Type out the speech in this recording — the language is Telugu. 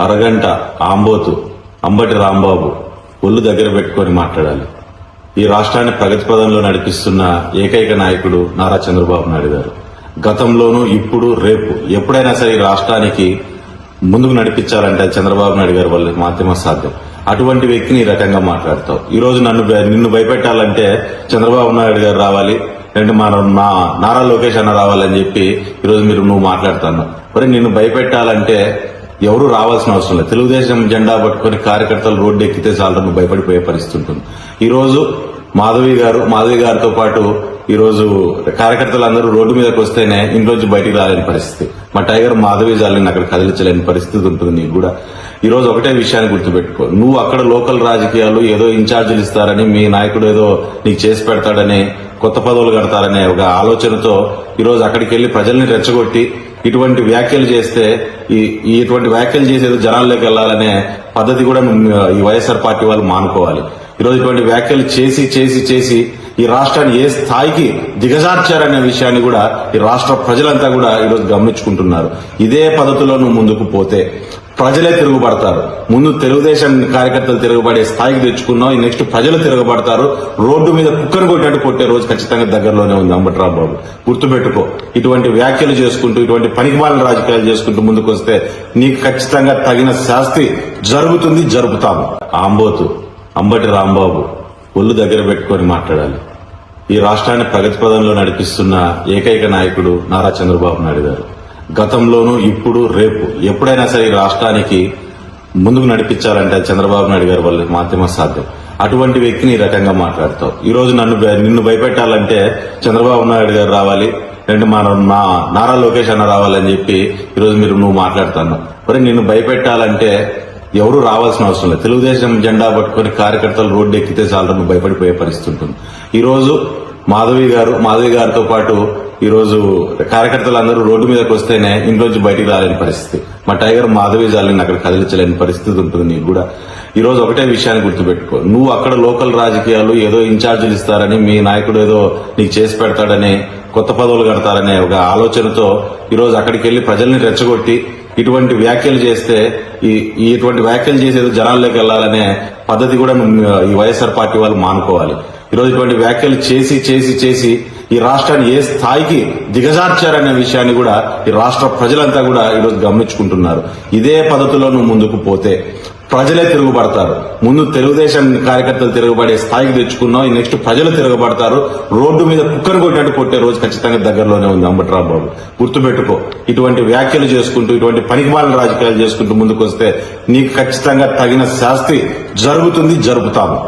అరగంట ఆంబోతు అంబటి రాంబాబు ఒళ్ళు దగ్గర పెట్టుకొని మాట్లాడాలి. ఈ రాష్ట్రాన్ని ప్రగతి పదంలో నడిపిస్తున్న ఏకైక నాయకుడు నారా చంద్రబాబు నాయుడు గారు. గతంలోనూ ఇప్పుడు రేపు ఎప్పుడైనా సరే ఈ రాష్ట్రానికి ముందుకు నడిపించాలంటే చంద్రబాబు నాయుడు గారి వల్ల మాత్రమే సాధ్యం. అటువంటి వ్యక్తిని ఈ రకంగా మాట్లాడతావు. ఈ రోజు నన్ను నిన్ను భయపెట్టాలంటే చంద్రబాబు నాయుడు గారు రావాలి అంటే మన నా నారా లోకేష్ అన్న రావాలని చెప్పి ఈరోజు మీరు నువ్వు మాట్లాడుతున్నావు. మరి నిన్ను భయపెట్టాలంటే ఎవరు రావాల్సిన అవసరం లేదు. తెలుగుదేశం జెండా పట్టుకొని కార్యకర్తలు రోడ్డు ఎక్కితే చాలు భయపడిపోయే పరిస్థితి ఉంటుంది. ఈరోజు మాధవి గారు మాధవి గారితో పాటు ఈరోజు కార్యకర్తలు అందరూ రోడ్డు మీదకి వస్తేనే ఇంట్లోంచి బయటికి రాలేని పరిస్థితి. మా టైగర్ మాధవి జాలిని అక్కడ కదిలించలేని పరిస్థితి ఉంటుంది నీకు కూడా. ఈరోజు ఒకటే విషయాన్ని గుర్తుపెట్టుకో. నువ్వు అక్కడ లోకల్ రాజకీయాలు ఏదో ఇన్ఛార్జీలు ఇస్తారని మీ నాయకుడు ఏదో నీకు చేసి పెడతాడని కొత్త పదవులు కడతారనే ఒక ఆలోచనతో ఈరోజు అక్కడికి వెళ్ళి ప్రజల్ని రెచ్చగొట్టి ఇటువంటి వ్యాఖ్యలు చేస్తే ఈ ఇటువంటి వ్యాఖ్యలు చేసేది జనాల్లోకి వెళ్ళాలనే పద్ధతి కూడా ఈ వైఎస్ఆర్ పార్టీ వాళ్ళు మానుకోవాలి. ఈరోజు ఇటువంటి వ్యాఖ్యలు చేసి చేసి చేసి ఈ రాష్ట్రాన్ని ఏ స్థాయికి దిగజార్చారనే విషయాన్ని కూడా ఈ రాష్ట్ర ప్రజలంతా కూడా ఈరోజు గమనించుకుంటున్నారు. ఇదే పద్ధతిలో నువ్వు ముందుకు పోతే ప్రజలే తిరుగుబడతారు. ముందు తెలుగుదేశం కార్యకర్తలు తిరగబడే స్థాయికి తెచ్చుకున్నావు ఈ నెక్స్ట్ ప్రజలు తిరగబడతారు. రోడ్డు మీద కుక్కను కొట్టినట్టు కొట్టే రోజు ఖచ్చితంగా దగ్గరలోనే ఉంది అంబట్రావు బాబు గుర్తుపెట్టుకో ఇటువంటి వ్యాఖ్యలు చేసుకుంటూ ఇటువంటి పనికిమాలిన రాజకీయాలు చేసుకుంటూ ముందుకు వస్తే నీకు ఖచ్చితంగా తగిన శాస్తి జరుగుతుంది జరుపుతాము. ఆంబోతు అంబటి రాంబాబు ఒళ్ళు దగ్గర పెట్టుకొని మాట్లాడాలి. ఈ రాష్ట్రాన్ని ప్రగతి పదంలో నడిపిస్తున్న ఏకైక నాయకుడు నారా చంద్రబాబు నాయుడు గారు. గతంలోనూ ఇప్పుడు రేపు ఎప్పుడైనా సరే రాష్ట్రానికి ముందుకు నడిపించాలంటే చంద్రబాబు నాయుడు గారి వల్ల మాత్రమే సాధ్యం. అటువంటి వ్యక్తిని ఈ రకంగా మాట్లాడతావు. ఈ రోజు నన్ను నిన్ను భయపెట్టాలంటే చంద్రబాబు నాయుడు గారు రావాలి అంటే మన నా నారా లోకేష్ అన్న రావాలని చెప్పి ఈరోజు మీరు నువ్వు మాట్లాడుతున్నావు. మరి నిన్ను భయపెట్టాలంటే ఎవరు రావాల్సిన అవసరం లేదు. తెలుగుదేశం జెండా పట్టుకొని కార్యకర్తలు రోడ్డు ఎక్కితే చాలు నువ్వు భయపడిపోయే పరిస్థితి ఉంటుంది. ఈరోజు మాధవి గారు మాధవి గారితో పాటు ఈరోజు కార్యకర్తలు కార్యకర్తలందరూ రోడ్డు మీదకి వస్తేనే ఇంట్లోంచి బయటికి రాలేని పరిస్థితి. మా టైగర్ మాధవి జాలిని అక్కడ కదిలించలేని పరిస్థితి ఉంటుంది నీకు కూడా. ఈ రోజు ఒకటే విషయాన్ని గుర్తుపెట్టుకో. నువ్వు అక్కడ లోకల్ రాజకీయాలు ఏదో ఇన్ఛార్జీలు ఇస్తారని మీ నాయకుడు ఏదో నీకు చేసి పెడతాడని కొత్త పదవులు కడతారనే ఒక ఆలోచనతో ఈరోజు అక్కడికి వెళ్ళి ప్రజల్ని రెచ్చగొట్టి ఇటువంటి వ్యాఖ్యలు చేస్తే ఈ ఇటువంటి వ్యాఖ్యలు చేసేది జనాల్లోకి వెళ్ళాలనే పద్ధతి కూడా ఈ వైఎస్ఆర్ పార్టీ వాళ్ళు మానుకోవాలి. ఈరోజు ఇటువంటి వ్యాఖ్యలు చేసి చేసి చేసి ఈ రాష్ట్రాన్ని ఏ స్థాయికి దిగజార్చారనే విషయాన్ని కూడా ఈ రాష్ట్ర ప్రజలంతా కూడా ఈరోజు గమనించుకుంటున్నారు. ఇదే పద్ధతిలో నువ్వు ముందుకు పోతే ప్రజలే తిరుగుబడతారు. ముందు తెలుగుదేశం కార్యకర్తలు తిరగబడే స్థాయికి తెచ్చుకున్నావు ఈ నెక్స్ట్ ప్రజలు తిరగబడతారు. రోడ్డు మీద కుక్కను కొట్టినట్టు కొట్టే రోజు ఖచ్చితంగా దగ్గరలోనే ఉంది అంబట్రావు బాబు గుర్తుపెట్టుకో ఇటువంటి వ్యాఖ్యలు చేసుకుంటూ ఇటువంటి పనికిమాలిన రాజకీయాలు చేసుకుంటూ ముందుకు వస్తే నీకు ఖచ్చితంగా తగిన శాస్తి జరుగుతుంది జరుపుతాము.